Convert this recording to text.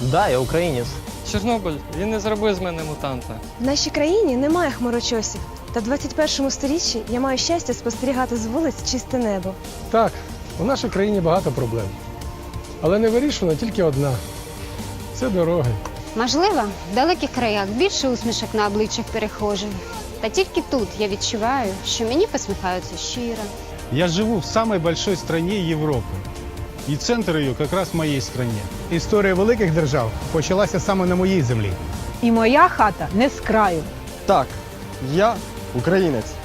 Да, я українець. Чорнобиль, він не зробив з мене мутанта. В нашій країні немає хмарочосів. Та в 21 сторіччі я маю щастя спостерігати з вулиць чисте небо. Так, у нашій країні багато проблем. Але не вирішена тільки одна це дороги. Можливо, в далеких краях більше усмішок на обличчях перехожих. Та тільки тут я відчуваю, що мені посміхаються щиро. Я живу в самой большой стране Европы. И центр ее как раз в моей стране. Історія великих держав почалася саме на моїй землі. І моя хата не з краю. Так, я українець.